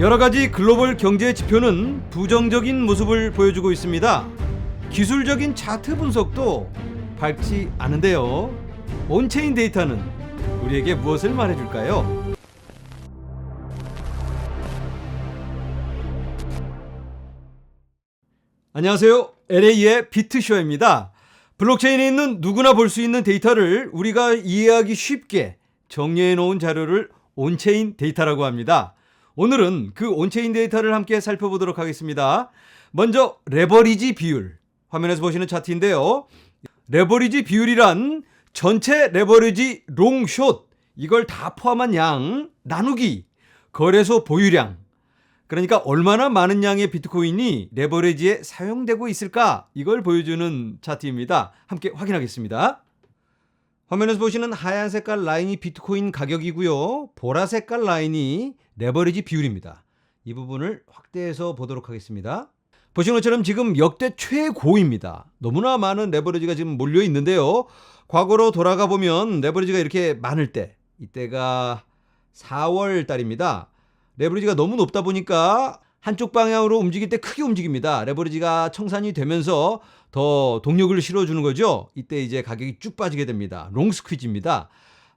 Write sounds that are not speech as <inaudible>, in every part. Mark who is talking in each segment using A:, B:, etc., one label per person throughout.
A: 여러 가지 글로벌 경제 지표는 부정적인 모습을 보여주고 있습니다. 기술적인 차트 분석도 밝지 않은데요. 온체인 데이터는 우리에게 무엇을 말해줄까요? 안녕하세요. LA의 비트쇼입니다. 블록체인에 있는 누구나 볼 수 있는 데이터를 우리가 이해하기 쉽게 정리해 놓은 자료를 온체인 데이터라고 합니다. 오늘은 그 온체인 데이터를 함께 살펴보도록 하겠습니다. 먼저 레버리지 비율. 화면에서 보시는 차트인데요. 레버리지 비율이란 전체 레버리지 롱숏 이걸 다 포함한 양 나누기 거래소 보유량 그러니까 얼마나 많은 양의 비트코인이 레버리지에 사용되고 있을까 이걸 보여주는 차트입니다. 함께 확인하겠습니다. 화면에서 보시는 하얀 색깔 라인이 비트코인 가격이고요. 보라 색깔 라인이 레버리지 비율입니다. 이 부분을 확대해서 보도록 하겠습니다. 보시는 것처럼 지금 역대 최고입니다. 너무나 많은 레버리지가 지금 몰려 있는데요. 과거로 돌아가 보면 레버리지가 이렇게 많을 때 이때가 4월 달입니다. 레버리지가 너무 높다 보니까 한쪽 방향으로 움직일 때 크게 움직입니다. 레버리지가 청산이 되면서 더 동력을 실어주는 거죠. 이때 이제 가격이 쭉 빠지게 됩니다. 롱 스퀴즈입니다.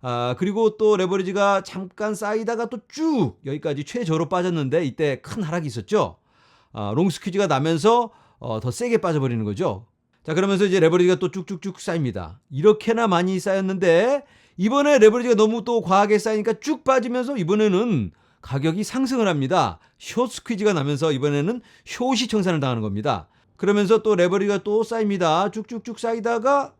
A: 아, 그리고 또 레버리지가 잠깐 쌓이다가 또 쭉 여기까지 최저로 빠졌는데 이때 큰 하락이 있었죠. 아, 롱 스퀴즈가 나면서 어, 더 세게 빠져버리는 거죠. 자, 그러면서 이제 레버리지가 또 쭉쭉쭉 쌓입니다. 이렇게나 많이 쌓였는데 이번에 레버리지가 너무 또 과하게 쌓이니까 쭉 빠지면서 이번에는 가격이 상승을 합니다. 숏 스퀴즈가 나면서 이번에는 숏이 청산을 당하는 겁니다. 그러면서 또 레버리가 또 쌓입니다. 쭉쭉쭉 쌓이다가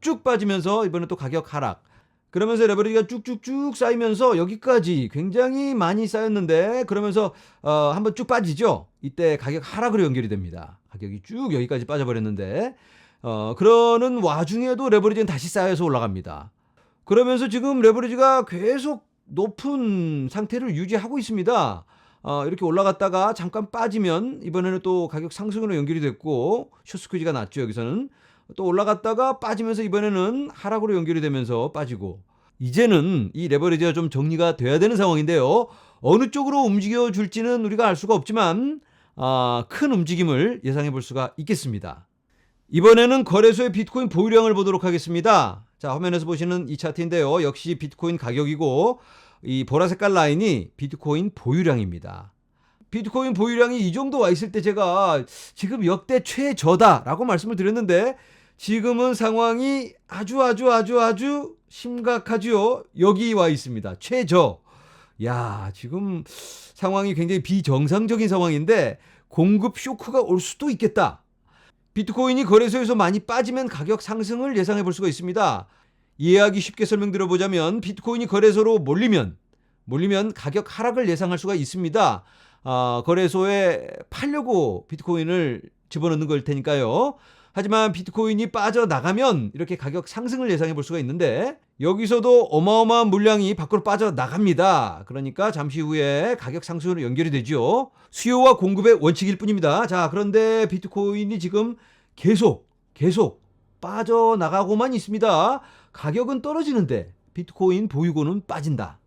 A: 쭉 빠지면서 이번에 또 가격 하락. 그러면서 레버리지가 쭉쭉쭉 쌓이면서 여기까지 굉장히 많이 쌓였는데 그러면서 어, 한번 쭉 빠지죠. 이때 가격 하락으로 연결이 됩니다. 가격이 쭉 여기까지 빠져버렸는데 어, 그러는 와중에도 레버리지는 다시 쌓여서 올라갑니다. 그러면서 지금 레버리지가 계속 높은 상태를 유지하고 있습니다. 어, 이렇게 올라갔다가 잠깐 빠지면 이번에는 또 가격 상승으로 연결이 됐고 숏스퀴즈가 났죠 여기서는. 또 올라갔다가 빠지면서 이번에는 하락으로 연결이 되면서 빠지고. 이제는 이 레버리지가 좀 정리가 돼야 되는 상황인데요. 어느 쪽으로 움직여 줄지는 우리가 알 수가 없지만 아, 큰 움직임을 예상해 볼 수가 있겠습니다. 이번에는 거래소의 비트코인 보유량을 보도록 하겠습니다 자 화면에서 보시는 이 차트인데요 역시 비트코인 가격이고 이 보라 색깔 라인이 비트코인 보유량입니다. 비트코인 보유량이 이 정도 와 있을 때 제가 지금 역대 최저다라고 말씀을 드렸는데 지금은 상황이 아주 아주 아주 아주 심각하죠. 여기 와 있습니다. 최저. 야, 지금 상황이 굉장히 비정상적인 상황인데 공급 쇼크가 올 수도 있겠다. 비트코인이 거래소에서 많이 빠지면 가격 상승을 예상해 볼 수가 있습니다. 이해하기 쉽게 설명드려 보자면 비트코인이 거래소로 몰리면 몰리면 가격 하락을 예상할 수가 있습니다. 아, 거래소에 팔려고 비트코인을 집어넣는 걸 테니까요. 하지만 비트코인이 빠져나가면 이렇게 가격 상승을 예상해 볼 수가 있는데 여기서도 어마어마한 물량이 밖으로 빠져나갑니다. 그러니까 잠시 후에 가격 상승으로 연결이 되죠. 수요와 공급의 원칙일 뿐입니다. 자, 그런데 비트코인이 지금 계속, 계속 빠져나가고만 있습니다. 가격은 떨어지는데 비트코인 보유고는 빠진다.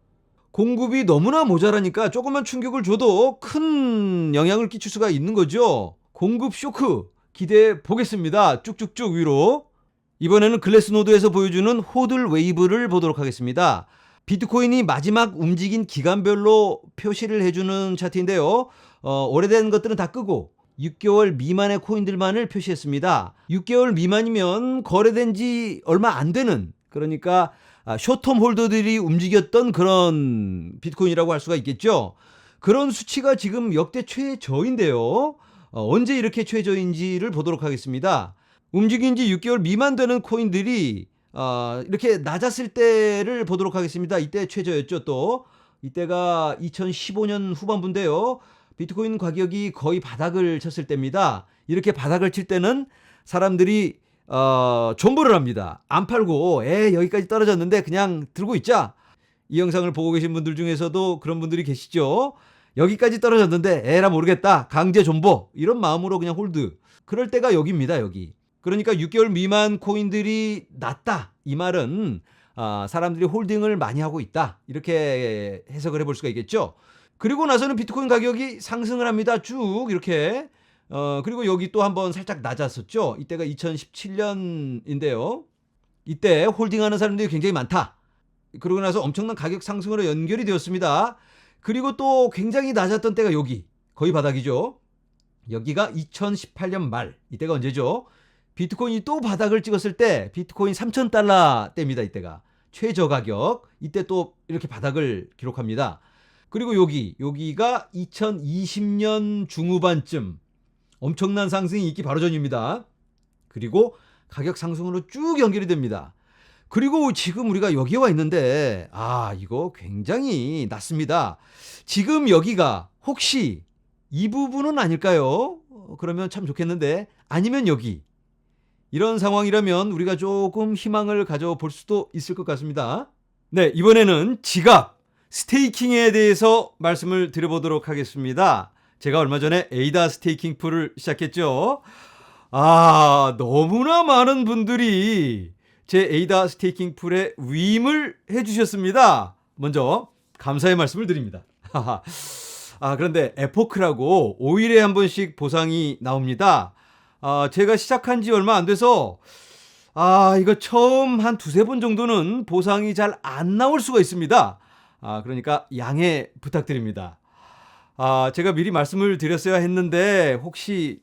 A: 공급이 너무나 모자라니까 조금만 충격을 줘도 큰 영향을 끼칠 수가 있는 거죠. 공급 쇼크 기대해 보겠습니다. 쭉쭉쭉 위로. 이번에는 글래스노드에서 보여주는 호들 웨이브를 보도록 하겠습니다. 비트코인이 마지막 움직인 기간별로 표시를 해주는 차트인데요. 어, 오래된 것들은 다 끄고 6개월 미만의 코인들만을 표시했습니다. 6개월 미만이면 거래된 지 얼마 안 되는 그러니까 아, 쇼텀 홀더들이 움직였던 그런 비트코인이라고 할 수가 있겠죠. 그런 수치가 지금 역대 최저인데요. 어, 언제 이렇게 최저인지를 보도록 하겠습니다. 움직인 지 6개월 미만 되는 코인들이 어, 이렇게 낮았을 때를 보도록 하겠습니다. 이때 최저였죠 또. 이때가 2015년 후반부인데요. 비트코인 가격이 거의 바닥을 쳤을 때입니다. 이렇게 바닥을 칠 때는 사람들이 어, 존버를 합니다. 안 팔고 에 여기까지 떨어졌는데 그냥 들고 있자. 이 영상을 보고 계신 분들 중에서도 그런 분들이 계시죠. 여기까지 떨어졌는데 에라 모르겠다. 강제 존버. 이런 마음으로 그냥 홀드. 그럴 때가 여기입니다. 여기. 그러니까 6개월 미만 코인들이 낮다. 이 말은 아, 사람들이 홀딩을 많이 하고 있다. 이렇게 해석을 해볼 수가 있겠죠. 그리고 나서는 비트코인 가격이 상승을 합니다. 쭉 이렇게. 어, 그리고 여기 또 한번 살짝 낮았었죠. 이때가 2017년인데요. 이때 홀딩하는 사람들이 굉장히 많다. 그러고 나서 엄청난 가격 상승으로 연결이 되었습니다. 그리고 또 굉장히 낮았던 때가 여기. 거의 바닥이죠. 여기가 2018년 말. 이때가 언제죠? 비트코인이 또 바닥을 찍었을 때 비트코인 3,000달러 때입니다. 이때가. 최저 가격. 이때 또 이렇게 바닥을 기록합니다. 그리고 여기 여기가 2020년 중후반쯤 엄청난 상승이 있기 바로 전입니다. 그리고 가격 상승으로 쭉 연결이 됩니다. 그리고 지금 우리가 여기에 와 있는데 아 이거 굉장히 낮습니다. 지금 여기가 혹시 이 부분은 아닐까요? 어, 그러면 참 좋겠는데 아니면 여기 이런 상황이라면 우리가 조금 희망을 가져볼 수도 있을 것 같습니다. 네 이번에는 지갑 스테이킹에 대해서 말씀을 드려보도록 하겠습니다. 제가 얼마 전에 에이다 스테이킹 풀을 시작했죠. 아, 너무나 많은 분들이 제 에이다 스테이킹 풀에 위임을 해주셨습니다. 먼저 감사의 말씀을 드립니다. <laughs> 아, 그런데 에포크라고 5일에 한 번씩 보상이 나옵니다. 아, 제가 시작한 지 얼마 안 돼서 아, 이거 처음 한 두세 번 정도는 보상이 잘 안 나올 수가 있습니다. 아, 그러니까 양해 부탁드립니다. 아, 제가 미리 말씀을 드렸어야 했는데 혹시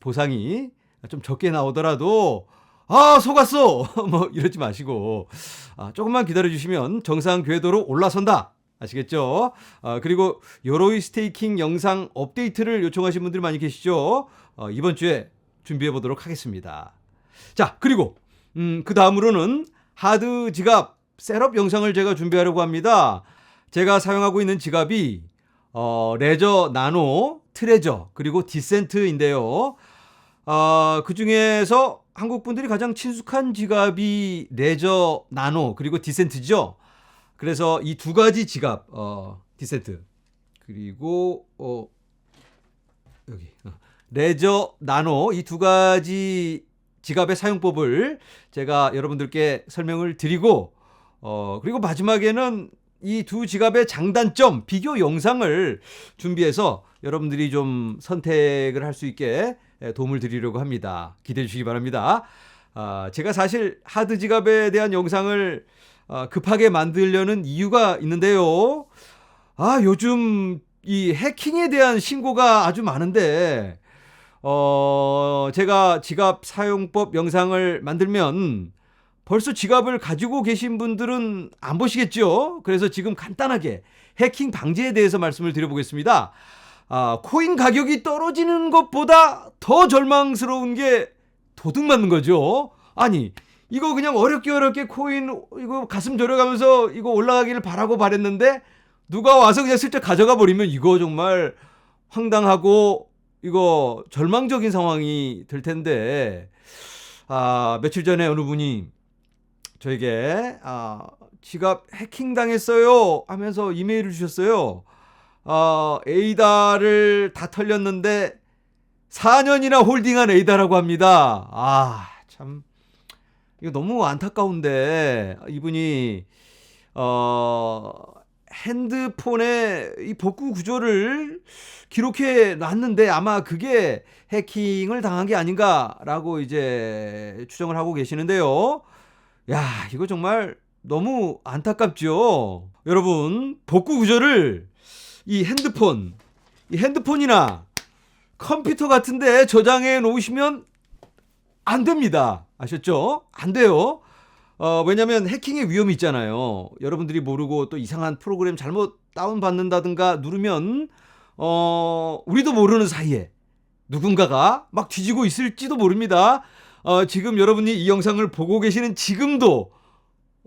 A: 보상이 좀 적게 나오더라도 아, 속았어! <laughs> 뭐 이러지 마시고 아, 조금만 기다려 주시면 정상 궤도로 올라선다. 아시겠죠? 아, 그리고 요로이 스테이킹 영상 업데이트를 요청하신 분들 많이 계시죠? 어, 이번 주에 준비해 보도록 하겠습니다. 자, 그리고 음, 그 다음으로는 하드 지갑 셋업 영상을 제가 준비하려고 합니다. 제가 사용하고 있는 지갑이 어, 레저 나노, 트레저, 그리고 디센트인데요. 어, 그 중에서 한국 분들이 가장 친숙한 지갑이 레저 나노, 그리고 디센트죠. 그래서 이 두 가지 지갑, 어, 디센트. 그리고, 어, 여기. 어, 레저 나노, 이 두 가지 지갑의 사용법을 제가 여러분들께 설명을 드리고, 어, 그리고 마지막에는 이 두 지갑의 장단점 비교 영상을 준비해서 여러분들이 좀 선택을 할 수 있게 도움을 드리려고 합니다. 기대해 주시기 바랍니다. 아, 제가 사실 하드 지갑에 대한 영상을 아, 급하게 만들려는 이유가 있는데요. 아, 요즘 이 해킹에 대한 신고가 아주 많은데, 어, 제가 지갑 사용법 영상을 만들면 벌써 지갑을 가지고 계신 분들은 안 보시겠죠? 그래서 지금 간단하게 해킹 방지에 대해서 말씀을 드려보겠습니다. 아, 코인 가격이 떨어지는 것보다 더 절망스러운 게 도둑 맞는 거죠. 아니, 이거 그냥 어렵게 어렵게 코인 이거 가슴 졸여가면서 이거 올라가기를 바라고 바랬는데 누가 와서 그냥 슬쩍 가져가 버리면 이거 정말 황당하고 이거 절망적인 상황이 될 텐데 아, 며칠 전에 어느 분이 저에게 아, 지갑 해킹 당했어요 하면서 이메일을 주셨어요. 아, 에이다를 다 털렸는데 4년이나 홀딩한 에이다라고 합니다. 아, 참 이거 너무 안타까운데 이분이 어 핸드폰에 이 복구 구조를 기록해 놨는데 아마 그게 해킹을 당한 게 아닌가라고 이제 추정을 하고 계시는데요. 야, 이거 정말 너무 안타깝죠. 여러분, 복구 구조를 이 핸드폰, 이 핸드폰이나 컴퓨터 같은데 저장해 놓으시면 안 됩니다. 아셨죠? 안 돼요. 어, 왜냐면 해킹의 위험이 있잖아요. 여러분들이 모르고 또 이상한 프로그램 잘못 다운받는다든가 누르면, 어, 우리도 모르는 사이에 누군가가 막 뒤지고 있을지도 모릅니다. 어, 지금 여러분이 이 영상을 보고 계시는 지금도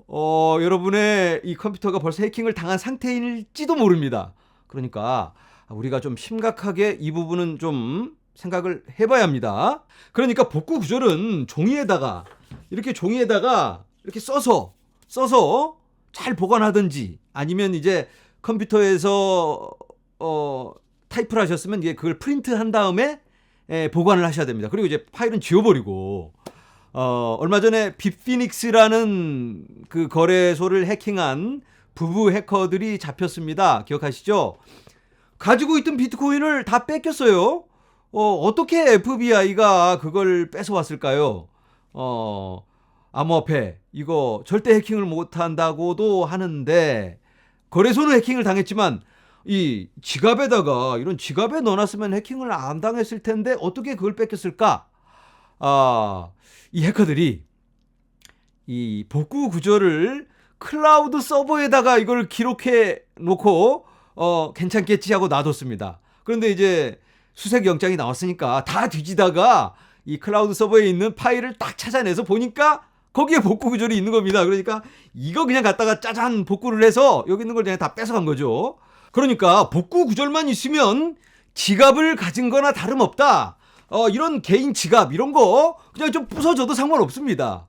A: 어, 여러분의 이 컴퓨터가 벌써 해킹을 당한 상태일지도 모릅니다. 그러니까 우리가 좀 심각하게 이 부분은 좀 생각을 해봐야 합니다. 그러니까 복구 구절은 종이에다가 이렇게 종이에다가 이렇게 써서 써서 잘 보관하든지 아니면 이제 컴퓨터에서 어 타이프를 하셨으면 이게 그걸 프린트 한 다음에 예, 보관을 하셔야 됩니다. 그리고 이제 파일은 지워버리고 어 얼마 전에 빅피닉스라는 그 거래소를 해킹한 부부 해커들이 잡혔습니다. 기억하시죠? 가지고 있던 비트코인을 다 뺏겼어요. 어, 어떻게 FBI가 그걸 뺏어왔을까요? 어, 암호화폐, 이거 절대 해킹을 못한다고도 하는데, 거래소는 해킹을 당했지만, 이 지갑에다가, 이런 지갑에 넣어놨으면 해킹을 안 당했을 텐데, 어떻게 그걸 뺏겼을까? 아, 이 해커들이 이 복구 구조를 클라우드 서버에다가 이걸 기록해 놓고 어 괜찮겠지 하고 놔뒀습니다. 그런데 이제 수색 영장이 나왔으니까 다 뒤지다가 이 클라우드 서버에 있는 파일을 딱 찾아내서 보니까 거기에 복구 구조리 있는 겁니다. 그러니까 이거 그냥 갖다가 짜잔 복구를 해서 여기 있는 걸 그냥 다 뺏어간 거죠. 그러니까 복구 구절만 있으면 지갑을 가진 거나 다름없다. 어, 이런 개인 지갑 이런 거 그냥 좀 부서져도 상관없습니다.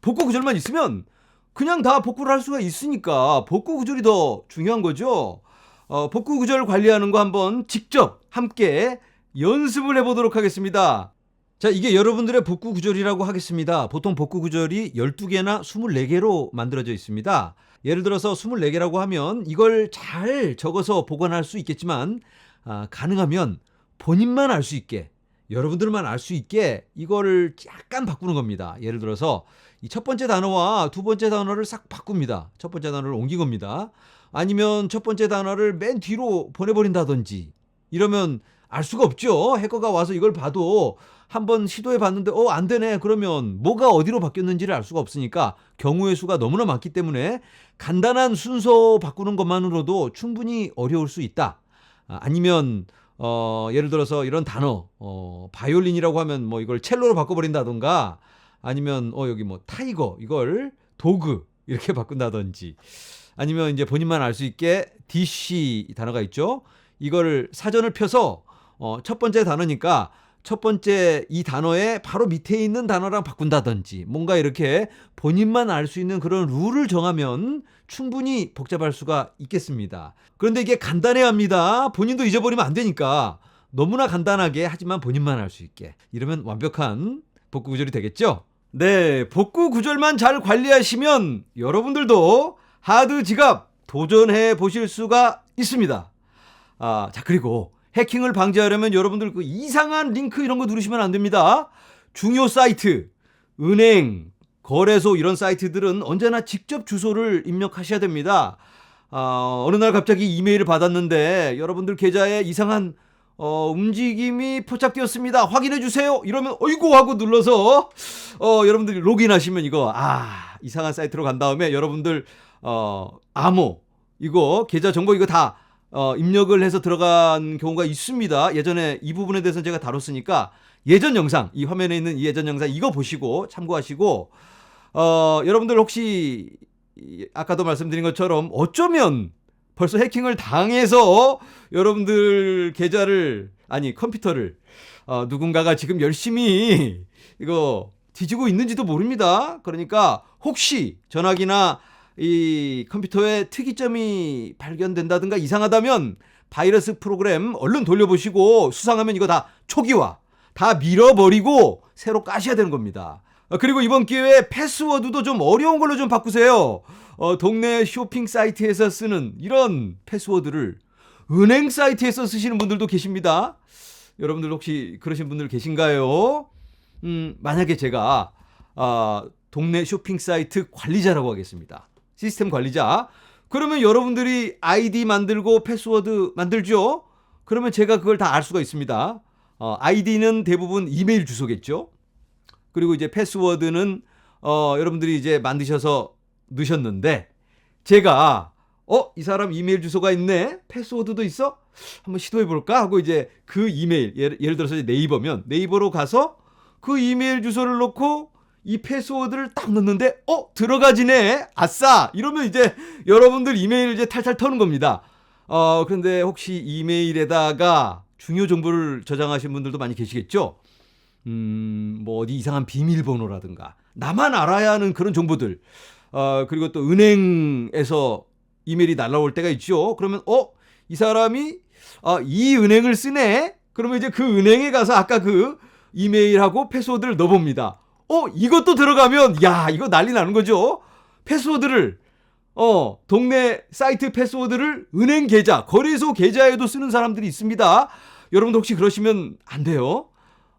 A: 복구 구절만 있으면 그냥 다 복구를 할 수가 있으니까 복구 구절이 더 중요한 거죠. 어, 복구 구절 관리하는 거 한번 직접 함께 연습을 해보도록 하겠습니다. 자, 이게 여러분들의 복구 구절이라고 하겠습니다. 보통 복구 구절이 12개나 24개로 만들어져 있습니다. 예를 들어서 24개라고 하면 이걸 잘 적어서 보관할 수 있겠지만, 아, 가능하면 본인만 알 수 있게, 여러분들만 알 수 있게 이거를 약간 바꾸는 겁니다. 예를 들어서 이 첫 번째 단어와 두 번째 단어를 싹 바꿉니다. 첫 번째 단어를 옮긴 겁니다. 아니면 첫 번째 단어를 맨 뒤로 보내버린다든지 이러면 알 수가 없죠. 해커가 와서 이걸 봐도 한번 시도해 봤는데 어 안 되네. 그러면 뭐가 어디로 바뀌었는지를 알 수가 없으니까 경우의 수가 너무나 많기 때문에 간단한 순서 바꾸는 것만으로도 충분히 어려울 수 있다. 아, 아니면 어 예를 들어서 이런 단어 어 바이올린이라고 하면 뭐 이걸 첼로로 바꿔 버린다던가 아니면 어 여기 뭐 타이거 이걸 도그 이렇게 <laughs> 바꾼다든지 아니면 이제 본인만 알 수 있게 DC 단어가 있죠. 이거를 사전을 펴서 어, 첫 번째 단어니까 첫 번째 이 단어의 바로 밑에 있는 단어랑 바꾼다든지 뭔가 이렇게 본인만 알 수 있는 그런 룰을 정하면 충분히 복잡할 수가 있겠습니다. 그런데 이게 간단해야 합니다. 본인도 잊어버리면 안 되니까 너무나 간단하게 하지만 본인만 알 수 있게 이러면 완벽한 복구 구절이 되겠죠? 네, 복구 구절만 잘 관리하시면 여러분들도 하드 지갑 도전해 보실 수가 있습니다. 아, 자, 그리고 해킹을 방지하려면 여러분들 그 이상한 링크 이런 거 누르시면 안 됩니다. 중요 사이트, 은행, 거래소 이런 사이트들은 언제나 직접 주소를 입력하셔야 됩니다. 아, 어느 날 갑자기 이메일을 받았는데 여러분들 계좌에 이상한 어, 움직임이 포착되었습니다. 확인해 주세요. 이러면 어이구 하고 눌러서 어, 여러분들이 로그인하시면 이거 아 이상한 사이트로 간 다음에 여러분들 어, 암호 이거 계좌 정보 이거 다 어, 입력을 해서 들어간 경우가 있습니다. 예전에 이 부분에 대해서는 제가 다뤘으니까 예전 영상 이 화면에 있는 이 예전 영상 이거 보시고 참고하시고 어, 여러분들 혹시 이- 아까도 말씀드린 것처럼 어쩌면 벌써 해킹을 당해서 여러분들 계좌를 아니 컴퓨터를 어, 누군가가 지금 열심히 이거 뒤지고 있는지도 모릅니다. 그러니까 혹시 전화기나 이 컴퓨터에 특이점이 발견된다든가 이상하다면 바이러스 프로그램 얼른 돌려보시고 수상하면 이거 다 초기화 다 밀어버리고 새로 까셔야 되는 겁니다. 어, 그리고 이번 기회에 패스워드도 좀 어려운 걸로 좀 바꾸세요. 어, 동네 쇼핑 사이트에서 쓰는 이런 패스워드를 은행 사이트에서 쓰시는 분들도 계십니다. 여러분들 혹시 그러신 분들 계신가요? 음, 만약에 제가 아, 동네 쇼핑 사이트 관리자라고 하겠습니다. 시스템 관리자. 그러면 여러분들이 아이디 만들고 패스워드 만들죠? 그러면 제가 그걸 다 알 수가 있습니다. 어, 아이디는 대부분 이메일 주소겠죠? 그리고 이제 패스워드는 어, 여러분들이 이제 만드셔서 넣으셨는데 제가 어, 이 사람 이메일 주소가 있네. 패스워드도 있어? 한번 시도해 볼까 하고 이제 그 이메일 예를, 예를 들어서 네이버면 네이버로 가서 그 이메일 주소를 넣고 이 패스워드를 딱 넣는데 어 들어가지네. 아싸. 이러면 이제 여러분들 이메일 이제 탈탈 터는 겁니다. 어 그런데 혹시 이메일에다가 중요 정보를 저장하신 분들도 많이 계시겠죠? 음뭐 어디 이상한 비밀번호라든가. 나만 알아야 하는 그런 정보들. 어 그리고 또 은행에서 이메일이 날라올 때가 있죠? 그러면 어 이 사람이 아, 이 은행을 쓰네? 그러면 이제 그 은행에 가서 아까 그 이메일하고 패스워드를 넣어봅니다. 어, 이것도 들어가면, 야, 이거 난리 나는 거죠? 패스워드를, 어, 동네 사이트 패스워드를 은행 계좌, 거래소 계좌에도 쓰는 사람들이 있습니다. 여러분도 혹시 그러시면 안 돼요.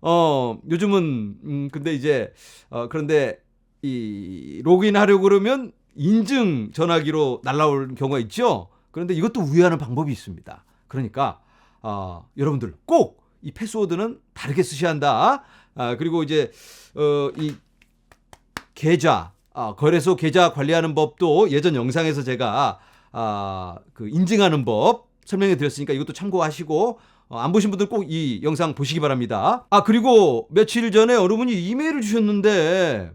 A: 어, 요즘은, 음, 근데 이제, 어, 그런데 이 로그인 하려고 그러면 인증 전화기로 날라올 경우가 있죠. 그런데 이것도 우회하는 방법이 있습니다. 그러니까, 어, 여러분들 꼭 이 패스워드는 다르게 쓰셔야 한다. 아, 그리고 이제, 어, 이 계좌, 아, 거래소 계좌 관리하는 법도 예전 영상에서 제가 아, 그 인증하는 법 설명해 드렸으니까 이것도 참고하시고 어, 안 보신 분들 꼭 이 영상 보시기 바랍니다. 아 그리고 며칠 전에 어느 분이 이메일을 주셨는데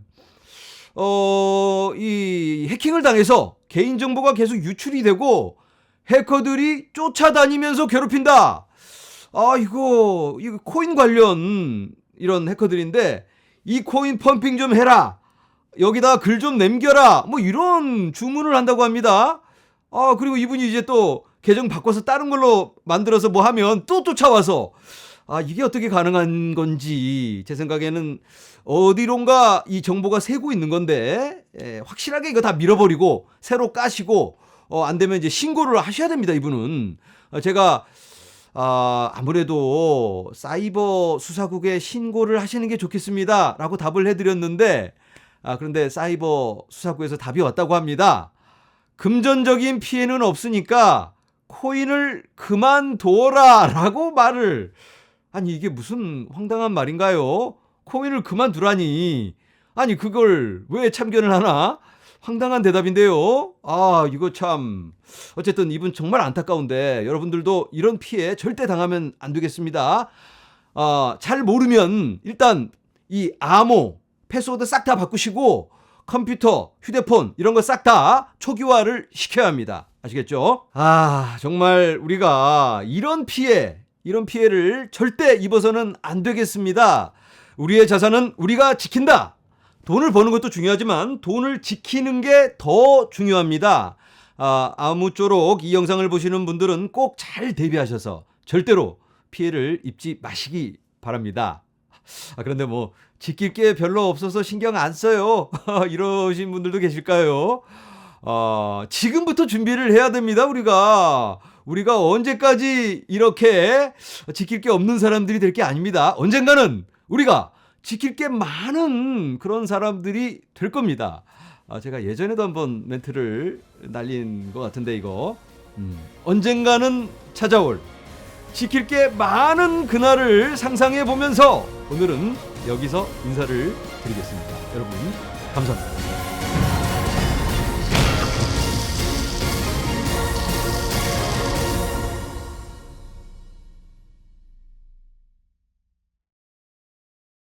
A: 어, 이 해킹을 당해서 개인 정보가 계속 유출이 되고 해커들이 쫓아다니면서 괴롭힌다. 아 이거 이거 코인 관련 이런 해커들인데 이 코인 펌핑 좀 해라. 여기다 글 좀 남겨라. 뭐 이런 주문을 한다고 합니다. 아, 그리고 이분이 이제 또 계정 바꿔서 다른 걸로 만들어서 뭐 하면 또 쫓아와서 아, 이게 어떻게 가능한 건지 제 생각에는 어디론가 이 정보가 새고 있는 건데 예, 확실하게 이거 다 밀어버리고 새로 까시고 어, 안 되면 이제 신고를 하셔야 됩니다, 이분은. 어, 제가 아, 아무래도 사이버 수사국에 신고를 하시는 게 좋겠습니다. 라고 답을 해드렸는데, 아, 그런데 사이버 수사국에서 답이 왔다고 합니다. 금전적인 피해는 없으니까 코인을 그만둬라 라고 말을. 아니, 이게 무슨 황당한 말인가요? 코인을 그만두라니. 아니, 그걸 왜 참견을 하나? 황당한 대답인데요. 아, 이거 참. 어쨌든 이분 정말 안타까운데 여러분들도 이런 피해 절대 당하면 안 되겠습니다. 아, 잘 모르면 일단 이 암호, 패스워드 싹 다 바꾸시고 컴퓨터, 휴대폰 이런 거 싹 다 초기화를 시켜야 합니다. 아시겠죠? 아, 정말 우리가 이런 피해, 이런 피해를 절대 입어서는 안 되겠습니다. 우리의 자산은 우리가 지킨다. 돈을 버는 것도 중요하지만 돈을 지키는 게 더 중요합니다. 아, 아무쪼록 이 영상을 보시는 분들은 꼭 잘 대비하셔서 절대로 피해를 입지 마시기 바랍니다. 아, 그런데 뭐 지킬 게 별로 없어서 신경 안 써요. <laughs> 이러신 분들도 계실까요? 어, 지금부터 준비를 해야 됩니다, 우리가. 우리가 언제까지 이렇게 지킬 게 없는 사람들이 될 게 아닙니다. 언젠가는 우리가 지킬 게 많은 그런 사람들이 될 겁니다. 아, 제가 예전에도 한번 멘트를 날린 것 같은데 이거 음, 언젠가는 찾아올 지킬 게 많은 그날을 상상해 보면서 오늘은 여기서 인사를 드리겠습니다. 여러분 감사합니다.